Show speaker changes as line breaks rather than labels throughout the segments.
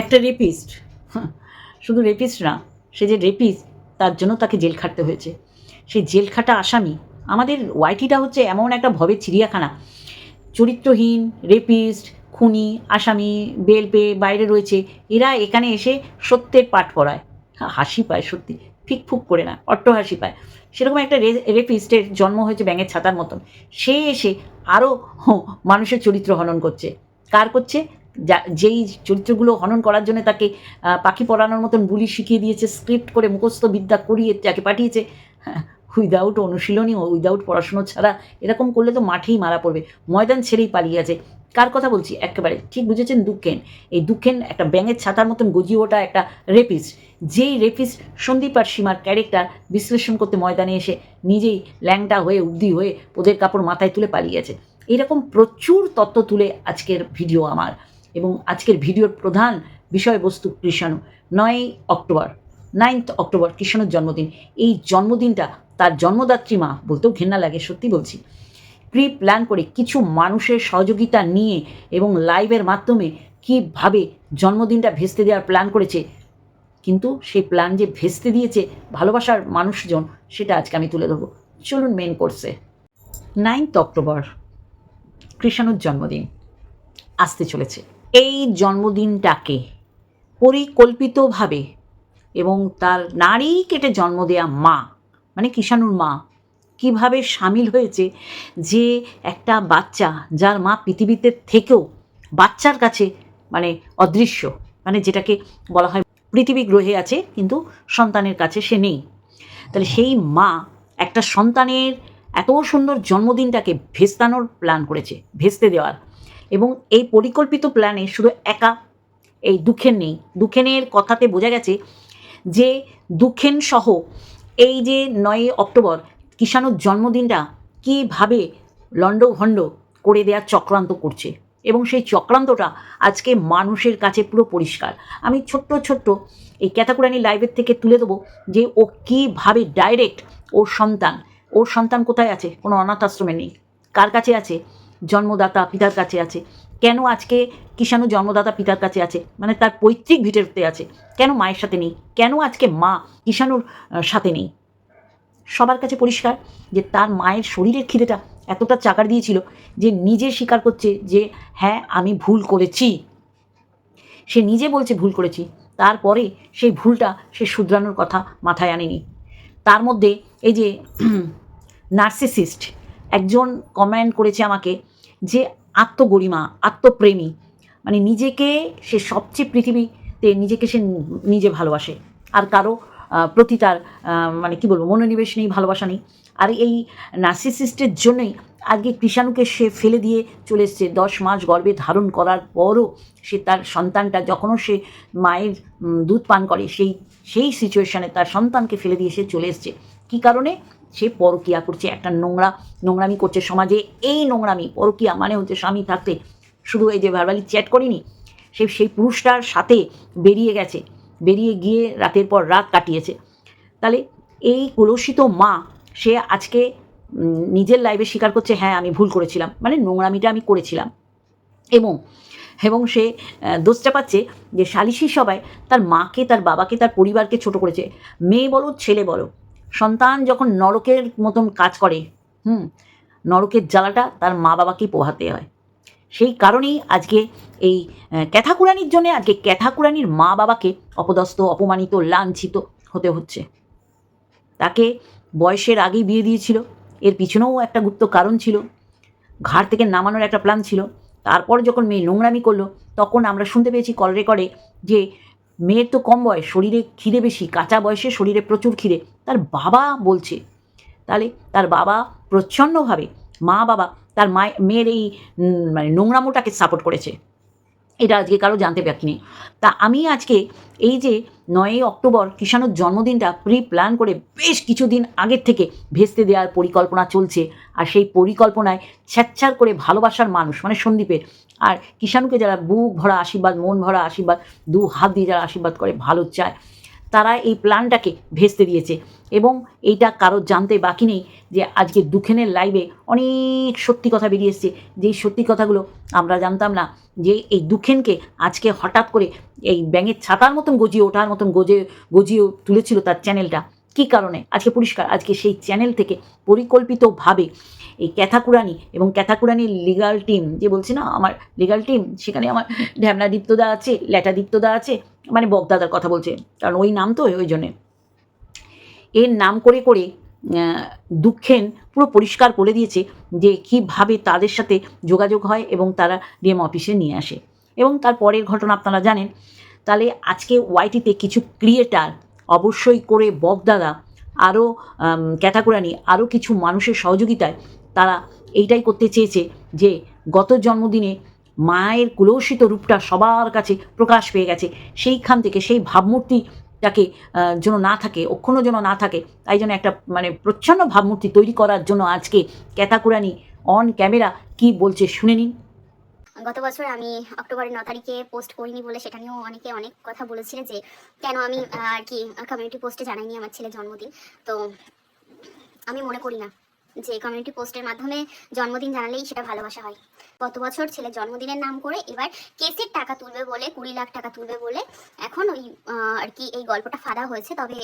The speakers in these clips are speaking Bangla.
একটা রেপিস্ট শুধু রেপিস্ট না, সে যে রেপিস্ট তার জন্য তাকে জেল খাটতে হয়েছে। সেই জেল খাটা আসামি, আমাদের ওয়াইটিটা হচ্ছে এমন একটা ভবের চিড়িয়াখানা। চরিত্রহীন রেপিস্ট খুনি, আসামি, বেল পেয়ে বাইরে রয়েছে, এরা এখানে এসে সত্যের পাঠ পড়ায়। হাসি পায় সত্যি, ফিক ফুক করে না অট্ট হাসি পায়। সেরকম একটা রেপিস্টের জন্ম হয়েছে ব্যাঙের ছাতার মতন। সে এসে আরও মানুষের চরিত্র হনন করছে। কার করছে? যা, যেই চরিত্রগুলো হনন করার জন্য তাকে পাখি পড়ানোর মতন বুলি শিখিয়ে দিয়েছে স্ক্রিপ্ট করে মুখস্থ বিদ্যা করিয়ে যাকে পাঠিয়েছে। উইদাউট অনুশীলনী উইদাউট পড়াশুনো ছাড়া এরকম করলে তো মাঠেই মারা পড়বে, ময়দান ছেড়েই পালিয়ে আছে কার কথা বলছি? একেবারে, ঠিক বুঝেছেন দুঃখেন। এই দুঃখেন একটা ব্যাঙের ছাতার মতন গজিয়ে ওঠা একটা রেপিস্ট যেই রেপিস্ট সন্দীপ আর সীমার ক্যারেক্টার বিশ্লেষণ করতে ময়দানে এসে নিজেই ল্যাংটা হয়ে, উদ্দি হয়ে ওদের কাপড় মাথায় তুলে পালিয়েছে এরকম প্রচুর তত্ত্ব তুলে আজকের ভিডিও আমার। এবং আজকের ভিডিওর প্রধান বিষয়বস্তু কৃষাণু নয় অক্টোবর নাইন্থ অক্টোবর কৃষ্ণের জন্মদিন। এই জন্মদিনটা তার জন্মদাত্রী মা, বলতেও ঘেন্না লাগে, সত্যি বলছি। প্রি প্ল্যান করে কিছু মানুষের সহযোগিতা নিয়ে এবং লাইভের মাধ্যমে কীভাবে জন্মদিনটা ভেস্তে দেওয়ার প্ল্যান করেছে, কিন্তু সেই প্ল্যান যে ভেস্তে দিয়েছে ভালোবাসার মানুষজন, সেটা আজকে আমি তুলে ধরবো। চলুন মেন কোর্সে নাইন্থ অক্টোবর, কৃষাণুর জন্মদিন। আসতে চলেছে। এই জন্মদিনটাকে পরিকল্পিতভাবে এবং তার নারী কেটে জন্ম দেয়া মা মানে কিষাণুর মা, কীভাবে সামিল হয়েছে যে একটা বাচ্চা যার মা পৃথিবীতে থেকেও বাচ্চার কাছে মানে অদৃশ্য মানে যেটাকে বলা হয় পৃথিবী গ্রহে আছে কিন্তু সন্তানের কাছে সে নেই। তাহলে সেই মা একটা সন্তানের এত সুন্দর জন্মদিনটাকে ভেস্তানোর প্ল্যান করেছে, ভেস্তে দেওয়ার এবং এই পরিকল্পিত প্ল্যানে শুধু একা এই দুঃখের নেই। দুঃখেনের কথাতে বোঝা গেছে যে দুঃখেন সহ এই যে নয় অক্টোবর, কিষাণুর জন্মদিনটা কীভাবে লণ্ডভণ্ড করে দেওয়ার চক্রান্ত করছে এবং সেই চক্রান্তটা আজকে মানুষের কাছে পুরো পরিষ্কার। আমি ছোট্ট ছোট্ট এই ক্যাথাকুরানি লাইভের থেকে তুলে দেবো যে ও কীভাবে ডাইরেক্ট ওর সন্তান ওর সন্তান কোথায় আছে? কোনো অনাথ আশ্রমে নেই। কার কাছে আছে? জন্মদাতা পিতার কাছে আছে। কেন আজকে কিষাণু জন্মদাতা পিতার কাছে আছে? মানে তার পৈতৃক ভিটেতে আছে। কেন মায়ের সাথে নেই? কেন আজকে মা কিষাণুর সাথে নেই? সবার কাছে পরিষ্কার যে তার মায়ের শরীরের খিদেটা এতটা চাকার দিয়েছিল যে নিজে স্বীকার করছে যে হ্যাঁ আমি ভুল করেছি। সে নিজে বলছে, ভুল করেছি। তারপরে সেই ভুলটা সে শুধরানোর কথা মাথায় আনেনি। তার মধ্যে এই যে নার্সিসিস্ট একজন কমেন্ট করেছে আমাকে যে আত্মগরিমা, আত্মপ্রেমী মানে নিজেকে সে সবচেয়ে পৃথিবীতে নিজেকে সে নিজে ভালোবাসে। আর কারও প্রতি তার মানে কি বলব, মনোনিবেশ নেই, ভালোবাসা নেই। আর এই নার্সিসিস্টের জন্যই আজকে কৃষাণুকে সে ফেলে দিয়ে চলে এসছে। দশ মাস গর্ভে ধারণ করার পরও সে তার সন্তানটা, যখনও সে মায়ের দুধ পান করে, সেই সেই সিচুয়েশানে তার সন্তানকে ফেলে দিয়ে সে চলে এসছে। কী কারণে? সে পরকিয়া করছে, একটা নোংরা, নোংরামি করছে সমাজে। এই নোংরামি, পরকিয়া মানে হচ্ছে স্বামী থাকতে। শুধু এই যে ভারবালি চ্যাট করিনি, সে, সেই পুরুষটার সাথে বেরিয়ে গেছে। বেরিয়ে গিয়ে রাতের পর রাত কাটিয়েছে। তাহলে এই কলসিত মা, সে আজকে নিজের লাইফে স্বীকার করছে হ্যাঁ আমি ভুল করেছিলাম। মানে নোংরামিটা আমি করেছিলাম। এবং এবং সে দোষটা পাচ্ছে যে সালিশি সবাই তার মাকে, তার বাবাকে, তার পরিবারকে ছোট করেছে। মেয়ে বলো, ছেলে বলো সন্তান যখন নরকের মতন কাজ করে, হুম, নরকের জ্বালাটা তার মা বাবাকেই পোহাতে হয়। সেই কারণেই আজকে এই ক্যাথাকুরানির জন্য আজকে ক্যাথাকুরানির মা বাবাকে অপদস্থ, অপমানিত, লাঞ্ছিত হতে হচ্ছে। তাকে বয়সের আগেই বিয়ে দিয়েছিল। এর পিছনেও একটা গুপ্ত কারণ ছিল। ঘাট থেকে নামানোর একটা প্ল্যান ছিল। তারপর যখন মেয়ে নোংরামি করল, তখন আমরা শুনতে পেয়েছি কল রেকর্ডে যে মেয়ের তো কম বয়স, শরীরে খিদে বেশি, কাঁচা বয়সে শরীরে প্রচুর খিদে। তার বাবা বলছে, তাহলে তার বাবা প্রচ্ছন্নভাবে মা বাবা তার মায়ের, মেয়ের এই মানে নোংরামোটাকে সাপোর্ট করেছে। এটা আজকে কারও জানতে পারিনি তা আমি আজকে এই যে নয়ই অক্টোবর কিষাণুর জন্মদিনটা প্রি প্ল্যান করে বেশ কিছুদিন আগের থেকে ভেস্তে দেওয়ার পরিকল্পনা চলছে আর সেই পরিকল্পনায় ছ্যাচ্ছার করে ভালোবাসার মানুষ মানে সন্দীপের আর কিষাণুকে যারা বুক ভরা আশীর্বাদ, মন ভরা আশীর্বাদ, দু হাত দিয়ে যারা আশীর্বাদ করে, ভালো চায়। তারা এই প্ল্যানটাকে ভেস্তে দিয়েছে। এবং এইটা কারোর জানতে বাকি নেই যে আজকে দুখেনের লাইভে অনেক সত্যি কথা বেরিয়ে এসছে। যেই সত্যি কথাগুলো আমরা জানতাম না, যে এই দুখেনকে আজকে হঠাৎ করে এই ব্যাঙের ছাতার মতন গজিয়ে ওঠার মতন গজে, গজিয়ে তুলেছিল তার চ্যানেলটা কী কারণে? আজকে পরিষ্কার, আজকে সেই চ্যানেল থেকে পরিকল্পিতভাবে এই ক্যাথাকুরানি এবং ক্যাথাকুরানির লিগাল টিম যে বলছি না, আমার লিগাল টিম সেখানে আমার ঢ্যামনা দীপ্তদা আছে, ল্যাটা দীপ্তদা আছে মানে বগদাদার কথা বলছে, কারণ ওই নাম তো, ওই জন্যে। এর নাম করে করে দুঃখেন পুরো পরিষ্কার করে দিয়েছে যে কীভাবে তাদের সাথে যোগাযোগ হয় এবং তারা ডিএম অফিসে নিয়ে আসে। এবং তার পরের ঘটনা আপনারা জানেন, তাহলে আজকে ওয়াইটিতে কিছু ক্রিয়েটার অবশ্যই করে বগদাদা আরও ক্যাটাকুরানি আরও কিছু মানুষের সহযোগিতায় তারা এইটাই করতে চেয়েছে যে গত জন্মদিনে মায়ের কুলসিত রূপটা সবার কাছে প্রকাশ পেয়ে গেছে। সেইখান থেকে সেই ভাবমূর্তিটাকে যেন না থাকে অক্ষণও যেন না থাকে, তাই জন্য একটা মানে প্রচ্ছন্ন ভাবমূর্তি তৈরি করার জন্য আজকে ক্যাতাকুরানি অন ক্যামেরা কি বলছে শুনে নিন।
গত বছর আমি অক্টোবরের ন তারিখে পোস্ট করিনি বলে সেটা নিয়েও অনেকে অনেক কথা বলেছিল যে কেন আমি আর কি কমিউনিটি পোস্টে জানাইনি আমার ছেলের জন্মদিন। তো আমি মনে করি না যে কমিউনিটি পোস্টের মাধ্যমে জন্মদিন জানালেই সেটা ভালোবাসা হয়। গত বছর ছেলের জন্মদিনের নাম করে এবার কেসের টাকা তুলবে বলে, কুড়ি লাখ টাকা তুলবে বলে এখন ওই আর কি এই গল্পটা ফাঁদা হয়েছে। তবে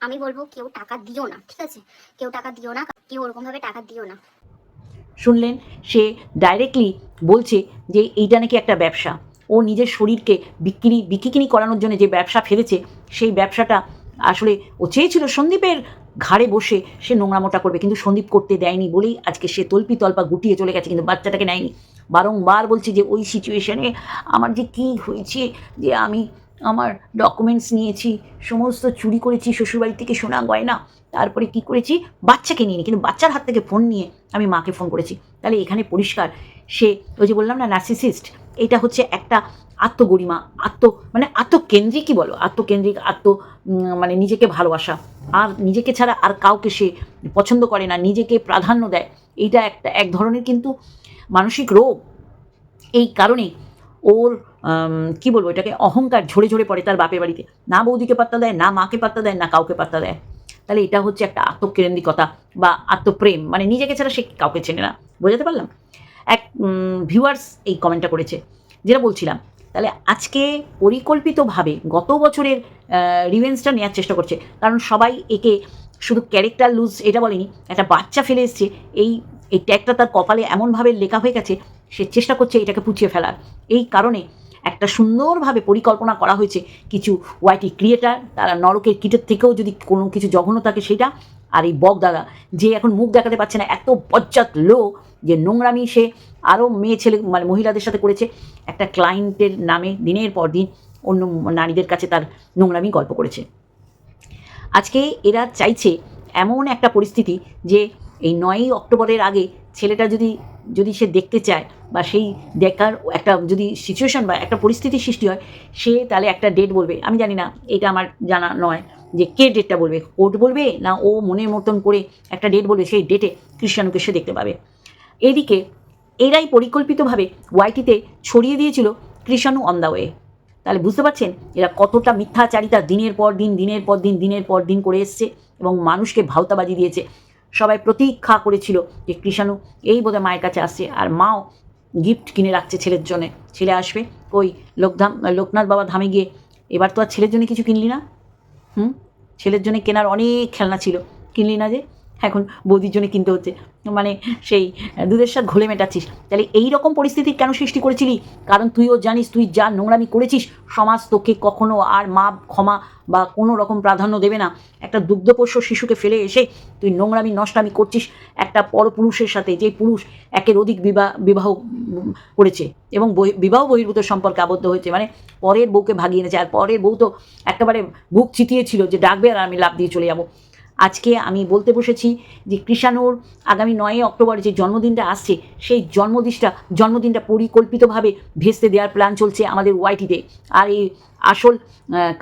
আমি বলব কেউ টাকা দিও না, ঠিক আছে? কেউ টাকা দিও না, কেউ ওরকমভাবে টাকা দিও না।
শুনলেন? সে ডাইরেক্টলি বলছে যে, এইটা নাকি একটা ব্যবসা। ও নিজের শরীরকে বিক্রি বিক্রিকিনি করানোর জন্য যে ব্যবসা ফেলেছে, সেই ব্যবসাটা আসলে ও চেয়েছিল সন্দীপের ঘাড়ে বসে সে নোংরামোটা করবে, কিন্তু সন্দীপ করতে দেয়নি বলেই আজকে সে তল্পি তল্পা গুটিয়ে চলে গেছে, কিন্তু বাচ্চাটাকে নেয়নি। বারংবার বলছে যে, ওই সিচুয়েশনে আমার যে কী হয়েছে, যে আমি আমার ডকুমেন্টস নিয়েছি, সমস্ত চুরি করেছি, শ্বশুরবাড়ি থেকে সোনা গয়না, তারপরে কি করেছি? বাচ্চাকে নিয়ে কিন্তু বাচ্চার হাত থেকে ফোন নিয়ে আমি মাকে ফোন করেছি। তাহলে এখানে পরিষ্কার, সে ওই যে বললাম না নার্সিসিস্ট এটা হচ্ছে একটা আত্মগরিমা, আত্ম মানে আত্মকেন্দ্রিক কি বলো? আত্মকেন্দ্রিক, আত্ম মানে নিজেকে ভালোবাসা। আর নিজেকে ছাড়া আর কাউকে সে পছন্দ করে না, নিজেকে প্রাধান্য দেয়। এইটা একটা, এক ধরনের কিন্তু মানসিক রোগ। এই কারণে ওর কি বলব এটাকে? অহংকার ঝরে ঝরে পড়ে তার বাপের বাড়িতে। না বৌদিকে পাত্তা দেয়, না মাকে পাত্তা দেয়, না কাউকে পাত্তা দেয়। তাহলে এটা হচ্ছে একটা আত্মকেন্দ্রিকতা বা আত্মপ্রেম। মানে নিজেকে ছাড়া সে কাউকে চেনে না। বোঝাতে পারলাম? এক ভিউয়ার্স এই কমেন্টটা করেছে। যেটা বলছিলাম, তাহলে আজকে পরিকল্পিতভাবে গত বছরের রিভেন্সটা নেওয়ার চেষ্টা করছে। কারণ সবাই একে শুধু ক্যারেক্টার লুজ এটা বলেনি, একটা বাচ্চা ফেলে এসছে। এই এই ট্যাগটা তার কপালে এমনভাবে লেখা হয়ে গেছে সে চেষ্টা করছে এটাকে পুচিয়ে ফেলার। এই কারণে একটা সুন্দরভাবে পরিকল্পনা করা হয়েছে কিছু ওয়াইটি ক্রিয়েটার তারা নরকের কিটের থেকেও যদি কোনো কিছু জঘন্য থাকে সেটা। আর এই বক দাদা, যে এখন মুখ দেখাতে পারছে না, এত বজ্জাত লোক যে নোংরামি সে আরও মেয়ে ছেলে মানে মহিলাদের সাথে করেছে। একটা ক্লায়েন্টের নামে দিনের পর দিন অন্য নারীদের কাছে তার নোংরামি গল্প করেছে। আজকে এরা চাইছে এমন একটা পরিস্থিতি যে এই নয়ই অক্টোবরের আগে ছেলেটা যদি যদি সে দেখতে চায় বা সেই দেখার একটা যদি সিচুয়েশন বা একটা পরিস্থিতি সৃষ্টি হয়, সে তাহলে একটা ডেট বলবে। আমি জানি না, এটা আমার জানা নয় যে কে ডেটটা বলবে কোর্ট বলবে না ও মনের মতন করে একটা ডেট বলবে, সেই ডেটে ক্রিশ্চানকে সে দেখতে পাবে। এদিকে এরাই পরিকল্পিতভাবে ওয়াইটিতে ছড়িয়ে দিয়েছিল কৃষাণু অন দ্য ওয়ে তাহলে বুঝতে পারছেন, এরা কতটা মিথ্যাচারিতা দিনের পর দিন, দিনের পর দিন, দিনের পর দিন করে এসছে এবং মানুষকে ভাওতাবাজি দিয়েছে। সবাই প্রতীক্ষা করেছিল যে কৃষাণু এই বোধহয় মায়ের কাছে আসছে। আর মাও গিফট কিনে রাখছে ছেলের জন্যে। ছেলে আসবে ওই লোকধাম, লোকনাথ বাবা ধামে গিয়ে এবার তো আর ছেলের জন্য কিছু কিনলি না? হুম? ছেলের জন্য কেনার অনেক খেলনা ছিল। কিনলি না যে? এখন বৌদির জন্য কিনতে হচ্ছে। মানে সেই দুধের সাথে ঘোলে মেটাচ্ছিস। তাহলে এই রকম পরিস্থিতির কেন সৃষ্টি করেছিলি? কারণ তুইও জানিস, তুই যা নোংরামি করেছিস, সমাজ তোকে কখনো আর মা ক্ষমা বা কোনো রকম প্রাধান্য দেবে না। একটা দুগ্ধপোষ্য শিশুকে ফেলে এসে তুই নোংরামি, নষ্টামি করছিস একটা পরপুরুষের সাথে যে পুরুষ একের অধিক বিবাহ বিবাহ করেছে এবং বহি- বিবাহ বহির্ভূত সম্পর্কে আবদ্ধ হয়েছে। মানে পরের বউকে ভাগিয়ে এনেছে। আর পরের বউ তো একেবারে বুক চিতিয়েছিল যে ডাকবে আর আমি লাভ দিয়ে চলে যাব। আজকে আমি বলতে বসেছি যে কৃষাণুর আগামী নয় অক্টোবরে যে জন্মদিনটা আসছে, সেই জন্মদিনটা জন্মদিনটা পরিকল্পিতভাবে ভেস্তে দেওয়ার প্ল্যান চলছে আমাদের ওয়াইটিতে আর এই আসল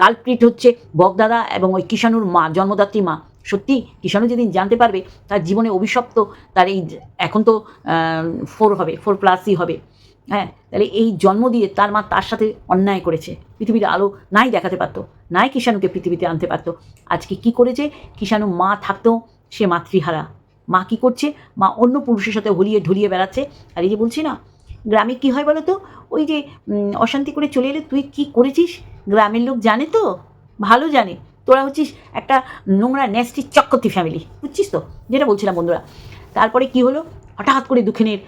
কালপ্রিট হচ্ছে বগদাদা এবং ওই কিষাণুর মা, জন্মদাত্রী মা। সত্যি, কিষাণু যেদিন জানতে পারবে, তার জীবনে অভিশপ্ত, তার এই, এখন তো ফোর হবে ফোর প্লাসই হবে। হ্যাঁ তাহলে এই জন্ম দিয়ে তার মা তার সাথে অন্যায় করেছে। পৃথিবীর আলো নাই দেখাতে পারতো, নাই কিষাণুকে পৃথিবীতে আনতে পারতো। আজকে কি করেছে? কিষাণু মা থাকতেও সে মাতৃহারা। মা কি করছে? মা অন্য পুরুষের সাথে হলিয়ে ঢুলিয়ে বেড়াচ্ছে। আর এই যে বলছি না, গ্রামে কি হয় বলো তো ওই যে অশান্তি করে চলে এলে তুই কি করেছিস? গ্রামের লোক জানে তো, ভালো জানে। তোরা হচ্ছিস একটা নোংরা ন্যাস্টি চক্কতি ফ্যামিলি বুঝছিস তো? যেটা বলছিলাম বন্ধুরা। তারপরে কি হলো? হঠাৎ করে দুঃখিনের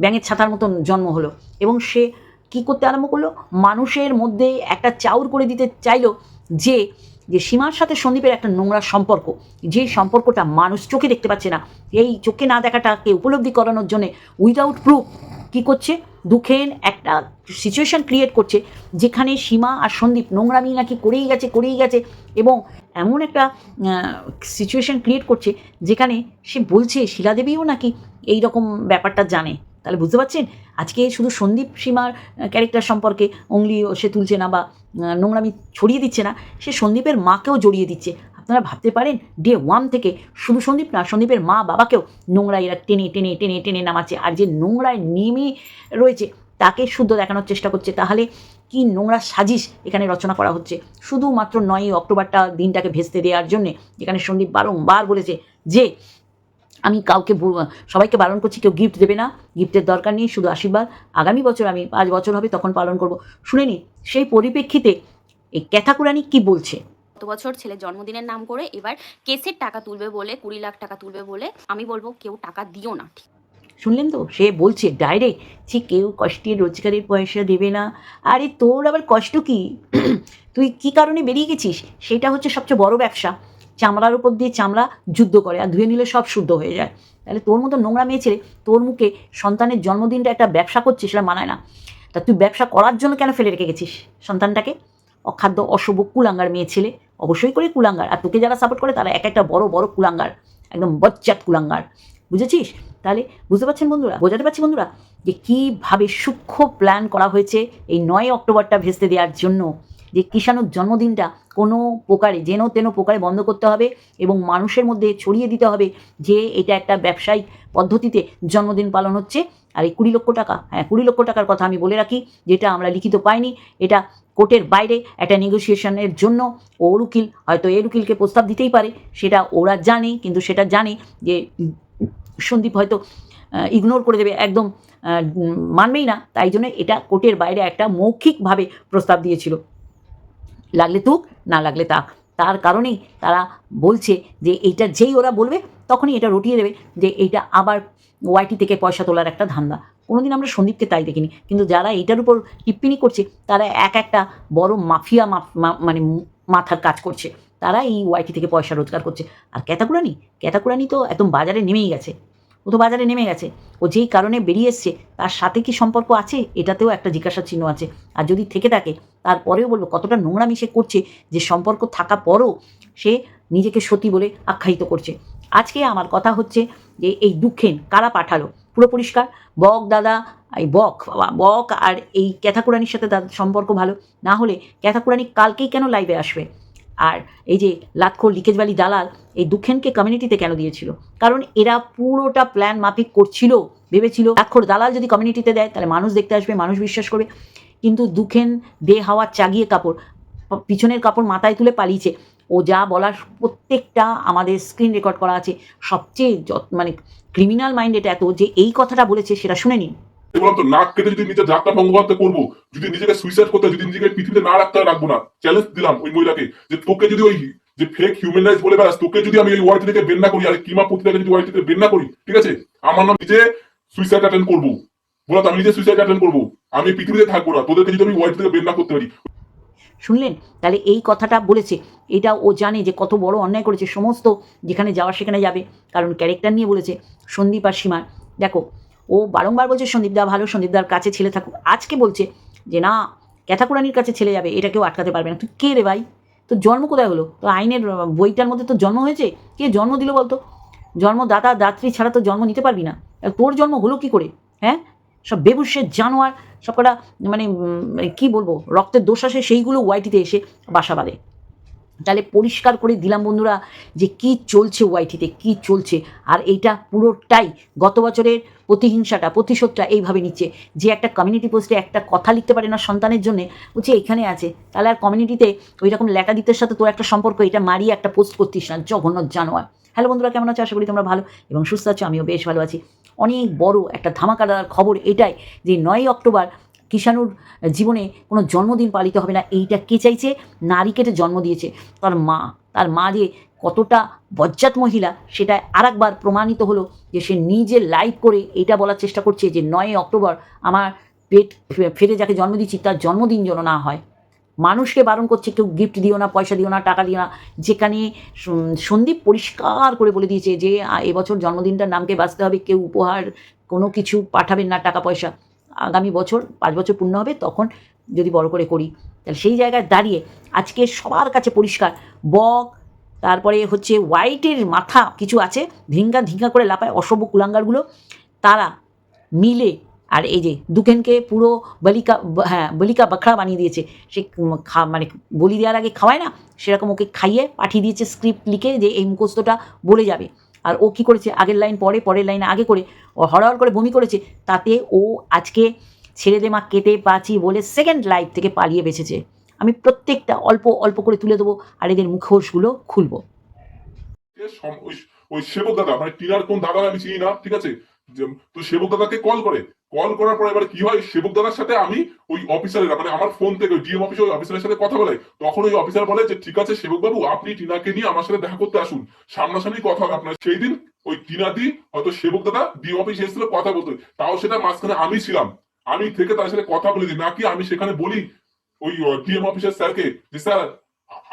ব্যাঙের ছাতার মতন জন্ম হলো এবং সে কি করতে আরম্ভ করল? মানুষের মধ্যে একটা চাউর করে দিতে চাইলো যে যে সীমার সাথে সন্দীপের একটা নোংরা সম্পর্ক। যে সম্পর্কটা মানুষ চোখে দেখতে পাচ্ছে না। এই চোখে না দেখাটাকে উপলব্ধি করানোর জন্যে উইদাউট প্রুফ কী করছে? দুঃখেন একটা সিচুয়েশন ক্রিয়েট করছে যেখানে সীমা আর সন্দীপ নোংরামি নাকি করেই গেছে করেই গেছে এবং এমন একটা সিচুয়েশন ক্রিয়েট করছে যেখানে সে বলছে শিলাদেবীও নাকি এই রকম ব্যাপারটা জানে। তাহলে বুঝতে পারছেন? আজকে শুধু সন্দীপ সীমার ক্যারেক্টার সম্পর্কে অঙ্গলি সে তুলছে না বা নোংরামি ছড়িয়ে দিচ্ছে না, সে সন্দীপের মাকেও জড়িয়ে দিচ্ছে। আপনারা ভাবতে পারেন ডে ওয়ান থেকে শুধু সন্দীপ না, সন্দীপের মা বাবাকেও নোংরা এরা টেনে টেনে টেনে টেনে নামাচ্ছে। আর যে নোংরায় নেমে রয়েছে, তাকে শুদ্ধ দেখানোর চেষ্টা করছে। তাহলে কি নোংরা সাজিশ এখানে রচনা করা হচ্ছে? শুধুমাত্র নয়ই অক্টোবরটা দিনটাকে ভেস্তে দেওয়ার জন্যে, যেখানে সন্দীপ বারংবার বলেছে যে আমি কাউকে সবাইকে বারণ করছি কেউ গিফট দেবে না গিফটের দরকার নেই শুধু আশীর্বাদ। আগামী বছর আমি পাঁচ বছর হবে তখন পালন করব। শুনে নি সেই পরিপ্রেক্ষিতে এই ক্যাথাকুরানি কি বলছে?
গত বছর ছেলের জন্মদিনের নাম করে এবার কেসের টাকা তুলবে বলে কুড়ি লাখ টাকা তুলবে বলে আমি বলব কেউ টাকা দিও না ঠিক।
শুনলেন তো? সে বলছে ডাইরেক্ট যে কেউ কষ্টের রোজগারের পয়সা দেবে না। আরে তোর আবার কষ্ট কি? তুই কি কারণে বেরিয়ে গেছিস? সেটা হচ্ছে সবচেয়ে বড় ব্যবসা। চামড়ার উপর দিয়ে চামড়া যুদ্ধ করে আর ধুয়ে নিলে সব শুদ্ধ হয়ে যায়। তাহলে তোর মতো নোংরা মেয়ে ছেলে তোর মুখে সন্তানের জন্মদিনটা একটা ব্যবসা করছিস সেটা মানায় না। তা তুই ব্যবসা করার জন্য কেন ফেলে রেখে গেছিস সন্তানটাকে? অখাদ্য, অশুভ, কুলাঙ্গার মেয়ে ছেলে। অবশ্যই করে কুলাঙ্গার। আর তোকে যারা সাপোর্ট করে তারা এক একটা বড় বড় কুলাঙ্গার। একদম বচ্চাত কুলাঙ্গার। বুঝেছিস? তাহলে বুঝতে পারছেন বন্ধুরা? বোঝাতে পারছি বন্ধুরা? যে কীভাবে সূক্ষ্ম প্ল্যান করা হয়েছে এই নয় অক্টোবরটা ভেস্তে দেওয়ার জন্য। যে কিষাণুর জন্মদিনটা কোনো প্রকারে, যেন তেন প্রকারে বন্ধ করতে হবে এবং মানুষের মধ্যে ছড়িয়ে দিতে হবে যে এটা একটা ব্যবসায়িক পদ্ধতিতে জন্মদিন পালন হচ্ছে। আর এই কুড়ি লক্ষ টাকা হ্যাঁ কুড়ি লক্ষ টাকার কথা আমি বলে রাখি, যেটা আমরা লিখিত পাইনি, এটা কোর্টের বাইরে একটা নেগোসিয়েশনের জন্য ওর উকিল, হয়তো এর উকিলকে প্রস্তাব দিতেই পারে, সেটা ওরা জানে, কিন্তু সেটা জানে যে সন্দীপ হয়তো ইগনোর করে দেবে, একদম মানবেই না। তাই জন্য এটা কোর্টের বাইরে একটা মৌখিকভাবে প্রস্তাব দিয়েছিল। লাগলে তুক না লাগলে তাক তার কারণেই তারা বলছে যে এইটা যেই ওরা বলবে, তখনই এটা রটিয়ে দেবে যে এইটা আবার ওয়াইটি থেকে পয়সা তোলার একটা ধান্দা। কোনোদিন আমরা সন্দীপকে তাই দেখিনি। কিন্তু যারা এইটার উপর টিপ্পিনি করছে, তারা এক একটা বড় মাফিয়া মানে মাথার কাজ করছে। তারা এই ওয়াইটি থেকে পয়সা রোজগার করছে। আর ক্যাতাকুরানি ক্যাতাকুরানি তো একদম বাজারে নেমেই গেছে। ও তো বাজারে নেমে গেছে। ও যেই কারণে বেরিয়ে এসছে, তার সাথে কি সম্পর্ক আছে? এটাতেও একটা জিজ্ঞাসা চিহ্ন আছে। আর যদি থেকে থাকে তারপরেও বলব কতটা নোংরামি সে করছে, যে সম্পর্ক থাকা পরও সে নিজেকে সতী বলে আখ্যায়িত করছে। আজকে আমার কথা হচ্ছে যে এই দুঃখেন কারা পাঠালো? পুরো পরিষ্কার? বক দাদা, এই বক বক আর এই ক্যাথাকুরানির সাথে তার সম্পর্ক ভালো। না হলে ক্যাথাকুরানি কালকেই কেন লাইভে আসবে? আর এই যে লাতখোর লিকেজবালি দালাল, এই দুঃখেনকে কমিউনিটিতে কেন দিয়েছিল? কারণ এরা পুরোটা প্ল্যান মাফিক করছিল, ভেবেছিল, লাতখোর দালাল যদি কমিউনিটিতে দেয়, তাহলে মানুষ দেখতে আসবে, মানুষ বিশ্বাস করবে। কিন্তু দুখেন দে হাওয়া চাগিয়ে কাপড়। পিছনের কাপড় মাথায় তুলে পালিয়েছে। ও যা বলার প্রত্যেকটা আমাদের স্ক্রিন রেকর্ড করা আছে। সবচেয়ে মানে ক্রিমিনাল মাইন্ড এটা এত যে এই কথাটা বলেছে সেটা শুনে নিন।
বললাম তো নাক কেটে যদি নিজের যাত্রা ভঙ্গ করতে করব, যদি নিজেকে সুইসাইড করতে, যদি নিজেকে পৃথিবীতে না রাখতে রাখব না চ্যালেঞ্জ দিলাম ওই মহিলাকে যে তোকে যদি ওই যে ফেক হিউম্যান রাইটস বলে বেড়াস, তোকে যদি আমি এই ওয়ার্ড থেকে বের না করি, আর কিমা পত্রিকাকে যদি ওয়ার্ড থেকে বের না করি, ঠিক আছে? আমার নাম নিজে সুইসাইড অ্যাটেন্ড করব। বলো আমি নিজে সুইসাইড অ্যাটেন্ড করব। আমি পৃথিবীতে থাকব না তোদেরকে যদি আমি ওয়ার্ড থেকে বের না করতে পারি।
শুনলেন? তাহলে এই কথাটা বলেছে। এটা ও জানে যে কত বড় অন্যায় করেছে সমস্ত যেখানে যাওয়ার সেখানে যাবে। কারণ ক্যারেক্টার নিয়ে বলেছে সন্দীপ আর সীমার। দেখো ও বারংবার বলছে সন্দীপদা ভালো সন্দীপদার কাছে ছেলে থাকুক। আজকে বলছে যে না ক্যাথাকুরানির কাছে ছেলে যাবে এটা কেউ আটকাতে পারবে না। তুই কে রে ভাই? তোর জন্ম কোথায় হলো? তো আইনের বইটার মধ্যে তোর জন্ম হয়েছে? কে জন্ম দিল বলতো? জন্মদাতা দাত্রী ছাড়া তো জন্ম নিতে পারবি না। তোর জন্ম হলো কি করে? হ্যাঁ? সব বেবুসের জানোয়ার সবকটা মানে কি বলব, রক্তের দোষ আসে, সেইগুলো ওয়াইটিতে এসে বাসা বাঁধে। তাহলে পরিষ্কার করে দিলাম বন্ধুরা যে কি চলছে ওয়াইটিতে কি চলছে। আর এইটা পুরোটাই গত বছরের প্রতিহিংসাটা, প্রতিশোধটা এইভাবে নিচ্ছে যে একটা কমিউনিটি পোস্টে একটা কথা লিখতে পারে না সন্তানের জন্য, বলছে এখানে আছে। তাহলে আর কমিউনিটিতে ওই রকম লেখাদিতের সাথে তোর একটা সম্পর্ক, এটা মারিয়ে একটা পোস্ট করতিস না, জঘন্য জানোয়ার। হ্যালো বন্ধুরা, কেমন আছো? আশা করি তোমরা ভালো এবং সুস্থ আছো, আমিও বেশ ভালো আছি। অনেক বড় একটা ধামাকাদার খবর এটাই যে নয়ই অক্টোবর কিষাণুর জীবনে কোনো জন্মদিন পালিত হবে না, এইটা কে চাইছে? নারী কেটে জন্ম দিয়েছে। তার মা তার মা যে কতটা বজ্জাত মহিলা, সেটা আর একবার প্রমাণিত হলো যে সে নিজে লাইভ করে এটা বলার চেষ্টা করছে যে নয় অক্টোবর আমার পেট ফে- ফেরে যাকে জন্ম দিচ্ছি তার জন্মদিন যেন না হয়। মানুষকে বারণ করছে কেউ গিফট দিও না, পয়সা দিও না, টাকা দিও না। যেখানে সন্দীপ পরিষ্কার করে বলে দিয়েছে যে এবছর জন্মদিনটার নামকে বাঁচতে হবে, কেউ উপহার, কোনো কিছু পাঠাবেন না, টাকা পয়সা। আগামী বছর, পাঁচ বছর পূর্ণ হবে, তখন যদি বড় করে করি। তাহলে সেই জায়গায় দাঁড়িয়ে আজকে সবার কাছে পরিষ্কার। বক, তারপরে হচ্ছে হোয়াইটের মাথা কিছু আছে ধিঙ্গা ধিঙ্গা করে লাপায় অসভ্য কুলাঙ্গারগুলো। তারা মিলে আর এই যে দুকেনকে পুরো বলিকা হ্যাঁ বলিকা বাখড়া বানিয়ে দিয়েছে। সে খা মানে বলি দেওয়ার আগে খাওয়ায় না, সেরকম ওকে খাইয়ে পাঠিয়ে দিয়েছে স্ক্রিপ্ট লিখে যে এই মুখস্থটা বলে যাবে। আর ও কি করেছে? আগের লাইন পরে, পরের লাইন আগে করে, ও হরহর করে বমি করেছে, তাতে ও আজকে ছেড়ে দে মা, কেটে পাচি বলে সেকেন্ড লাইফ থেকে পালিয়ে বেঁচেছে। আমি প্রত্যেকটা অল্প অল্প করে তুলে দেবো আর এদের মুখোশগুলো খুলবো।
ওই- সেবক দাদা মানে টিনার কোন দাদা আমি চিনি না, ঠিক আছে? তো সেবক দাদাকে কল করে। কল করার পরে এবার কি হয়? সেবক দাদার সাথে আমি ওই অফিসারের মানে আমার ফোন থেকে ডিএম অফিসে ওই অফিসারের সাথে কথা বলে তখন ওই অফিসার বলে যে, ঠিক আছে সেবক বাবু আপনি টিনাকে নিয়ে আমার সাথে দেখা করতে আসুন। সামনাসামনি কথা হবে আপনার। সেই দিন ওই টিনা দি হয়তো সেবক দাদা ডিএম অফিস এসেছিল, কথা বলতে। তাও সেটা মাঝখানে আমি ছিলাম। আমি থেকে তার সাথে কথা বলে দিই। নাকি আমি সেখানে বলি ওই ডিএম অফিসের স্যারকে যে, স্যার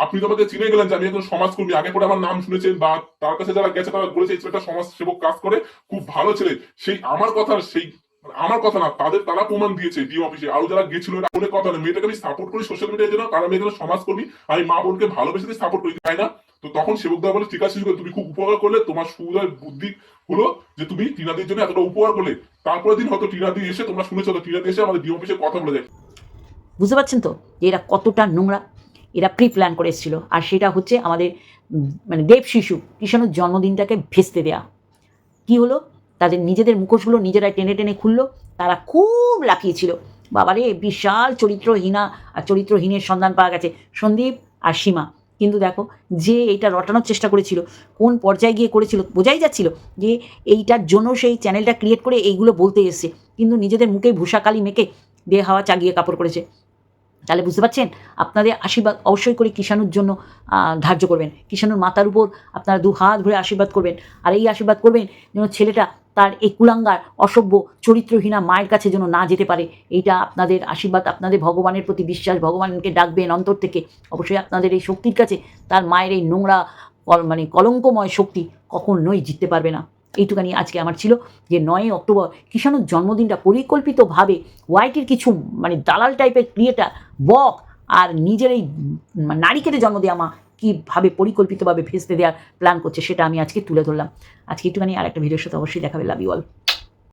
আপনি তো আমাকে চিনে গেলেন যে আমি একজন সমাজকর্মী। আগে পরে আমার নাম শুনেছেন বা তার কাছে যারা গেছে তারা বলেছে, এই ছেলেটা সমাজ সেবক কাজ করে, খুব ভালো ছেলে। সেই আমার কথা সেই মানে আমার কথা না, তাদের তারা প্রমাণ দিয়েছে ডিএম অফিসে। আরও যারা গেছিল এটা অনেক কথা না। মেয়েটাকে আমি সাপোর্ট করি সোশ্যাল মিডিয়ার জন্য, কারণ আমি একজন সমাজকর্মী। আমি মা বোনকে ভালোবেসে সাপোর্ট করি, তাই না? তো তখন সেবক দা বলে, ঠিক আছে তুমি খুব উপকার করলে, তোমার সুদয় বুদ্ধি হলো যে তুমি টিনাদির জন্য এতটা উপকার করলে। তারপরের দিন হয়তো টিনাদি এসে তোমরা শুনেছো, তো টিনাদি এসে আমাদের ডিএম অফিসে কথা বলে যায়।
বুঝতে পারছেন তো এরা কতটা নোংরা? এরা প্রি প্ল্যান করে আর সেটা হচ্ছে আমাদের মানে দেব শিশু কিষাণুর জন্মদিনটাকে ভেস্তে দেয়া। কি হলো? তাদের নিজেদের মুখোশগুলো নিজেরাই টেনে টেনে খুললো। তারা খুব লাফিয়েছিল বাবারে, বিশাল চরিত্রহীনা আর চরিত্রহীনের সন্ধান পাওয়া গেছে। সন্দীপ আর সীমা। কিন্তু দেখো, যে এটা রটানোর চেষ্টা করেছিল, কোন পর্যায়ে গিয়ে করেছিল, বোঝাই যাচ্ছিল যে এইটার জন্য সেই চ্যানেলটা ক্রিয়েট করে এইগুলো বলতে এসছে। কিন্তু নিজেদের মুখে ভূষাকালি মেখে দিয়ে হাওয়া চাগিয়ে কাপড় করেছে। তাহলে বুঝতে পারছেন? আপনাদের আশীর্বাদ অবশ্যই করে কিষাণুর জন্য ধার্য করবেন। কিষাণুর মাথার উপর আপনারা দু হাত ভরে আশীর্বাদ করবেন। আর এই আশীর্বাদ করবেন যেন ছেলেটা তার এই কুলাঙ্গার, অসভ্য, চরিত্রহীনা মায়ের কাছে যেন না যেতে পারে। এইটা আপনাদের আশীর্বাদ, আপনাদের ভগবানের প্রতি বিশ্বাস, ভগবানকে ডাকবেন অন্তর থেকে। অবশ্যই আপনাদের এই শক্তির কাছে তার মায়ের এই নোংরা মানে কলঙ্কময় শক্তি কখনোই জিততে পারবে না। এইটুকানি আজকে আমার ছিল যে নয়ই অক্টোবর কিষাণুর জন্মদিনটা পরিকল্পিতভাবে হোয়াইটের কিছু মানে দালাল টাইপের ক্রিয়েটার বক আর নিজের এই নারীকে জন্ম দেওয়া মা কীভাবে পরিকল্পিতভাবে ফেসতে দেওয়ার প্ল্যান করছে সেটা আমি আজকে তুলে ধরলাম। আজকে একটুখানি আর একটা ভিডিওর সাথে অবশ্যই দেখাবে লাভ ইউ অল